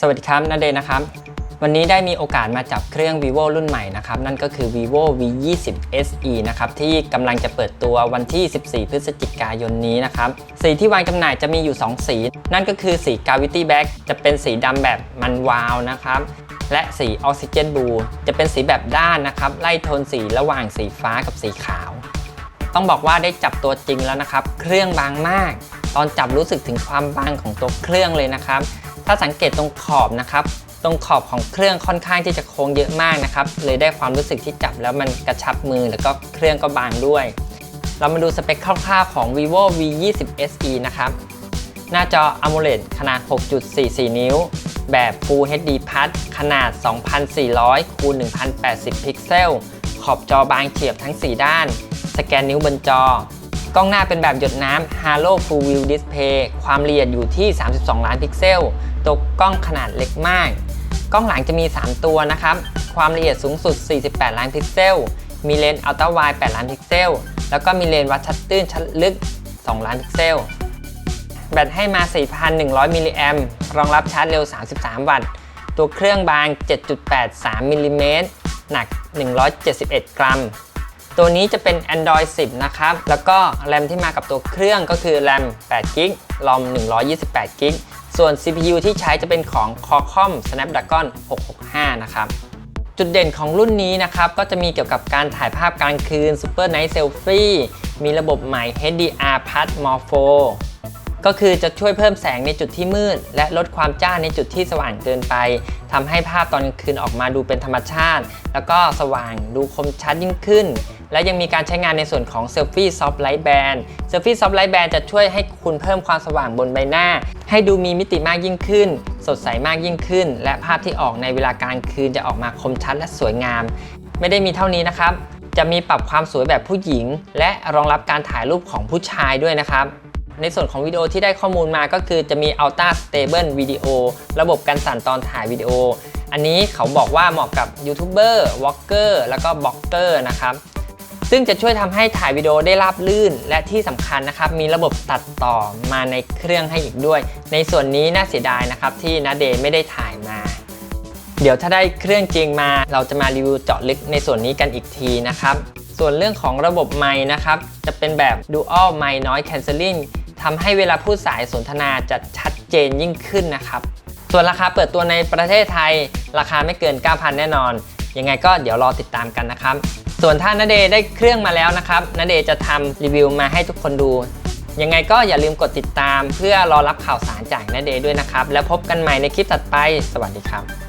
สวัสดีครับนาเดย์นะครับ วันนี้ได้มีโอกาสมาจับเครื่อง vivo รุ่นใหม่นะครับ นั่นก็คือ vivo v 2 0 se นะครับ ที่กำลังจะเปิดตัววันที่ 14 พฤศจิกายนนี้นะครับ สีที่วางจำหน่ายจะมีอยู่ 2 สี นั่นก็คือสี gravity black จะเป็นสีดำแบบมันวาวนะครับ และสี oxygen blue จะเป็นสีแบบด้านนะครับ ไล่โทนสีระหว่างสีฟ้ากับสีขาว ต้องบอกว่าได้จับตัวจริงแล้วนะครับ เครื่องบางมาก ตอนจับรู้สึกถึงความบางของตัวเครื่องเลยนะครับ ถ้าสังเกตตรงขอบนะครับ ตรงขอบของเครื่องค่อนข้างที่จะโค้งเยอะมากนะครับ เลยได้ความรู้สึกที่จับแล้วมันกระชับมือแล้วก็เครื่องก็บางด้วย เรามาดูสเปคคร่าวๆของ vivo v 2 0 se นะครับ หน้าจอ AMOLED ขนาด 6.44 นิ้ว แบบ Full HD Plus ขนาด 2,400คูณ1,080 พิกเซล ขอบจอบางเฉียบทั้ง 4 ด้าน สแกนนิ้วบนจอ กล้องหน้าเป็นแบบหยดน้ำ Halo Full View Display ความละเอียดอยู่ที่ 32 ล้านพิกเซล ตัวกล้องขนาดเล็กมาก กล้องหลังจะมี 3 ตัวนะครับ ความละเอียดสูงสุด 48 ล้านพิกเซล มีเลนส์อัลตร้าไวด์8ล้านพิกเซล แล้วก็มีเลนส์วัดชัดตื้นชัดลึก 2 ล้านพิกเซล แบตให้มา 4,100 มิลลิแอมรองรับชาร์จเร็ว 33 วัตต์ ตัวเครื่องบาง 7.83 มิลลิเมตร หนัก 171 กรัม ตัวนี้จะเป็น Android 10 นะครับ แล้วก็แรมที่มากับตัวเครื่องก็คือแรม8 g b รอม128 g b ส่วน CPU ที่ใช้จะเป็นของ Qualcomm Snapdragon 665 นะครับจุดเด่นของรุ่นนี้นะครับ ก็จะมีเกี่ยวกับการถ่ายภาพกลางคืน Super Night Selfie มีระบบใหม่ HDR Plus Morpho ก็คือจะช่วยเพิ่มแสงในจุดที่มืด และลดความจ้าในจุดที่สว่างเกินไปทำให้ภาพตอนกลางคืนออกมาดูเป็นธรรมชาติ แล้วก็สว่างดูคมชัดยิ่งขึ้น และยังมีการใช้งานในส่วนของ Selfie Soft Light Band Selfie Soft Light Band จะช่วยให้คุณเพิ่มความสว่างบนใบหน้า ให้ดูมีมิติมากยิ่งขึ้น สดใสมากยิ่งขึ้น และภาพที่ออกในเวลากลางคืนจะออกมาคมชัดและสวยงาม ไม่ได้มีเท่านี้นะครับจะมีปรับความสวยแบบผู้หญิง และรองรับการถ่ายรูปของผู้ชายด้วยนะครับ ในส่วนของวิดีโอที่ได้ข้อมูลมาก็คือจะมี Ultra Stable Video ระบบการสั่นตอนถ่ายวิดีโอ อันนี้เขาบอกว่าเหมาะกับยูทูบเบอร์วอล์กเกอร์แล้วก็บล็อกเกอร์นะครับซึ่งจะช่วยทำให้ถ่ายวิดีโอได้ราบลื่น และที่สำคัญนะครับ มีระบบตัดต่อมาในเครื่องให้อีกด้วย ในส่วนนี้น่าเสียดายนะครับ ที่นาเดย์ไม่ได้ถ่ายมา เดี๋ยวถ้าได้เครื่องจริงมา เราจะมารีวิวเจาะลึกในส่วนนี้กันอีกทีนะครับ ส่วนเรื่องของระบบไมค์นะครับ จะเป็นแบบ Dual Mic Noise Cancelling ทำให้เวลาพูดสายสนทนาจะชัดเจนยิ่งขึ้นนะครับ ส่วนราคาเปิดตัวในประเทศไทย ราคาไม่เกิน 9,000 แน่นอน ยังไงก็เดี๋ยวรอติดตามกันนะครับ ส่วนถ้านาเดย์ได้เครื่องมาแล้วนะครับนาเดย์จะทำรีวิวมาให้ทุกคนดู ยังไงก็อย่าลืมกดติดตาม เพื่อรอรับข่าวสารจากนาเดย์ด้วยนะครับ แล้วพบกันใหม่ในคลิปถัดไป สวัสดีครับ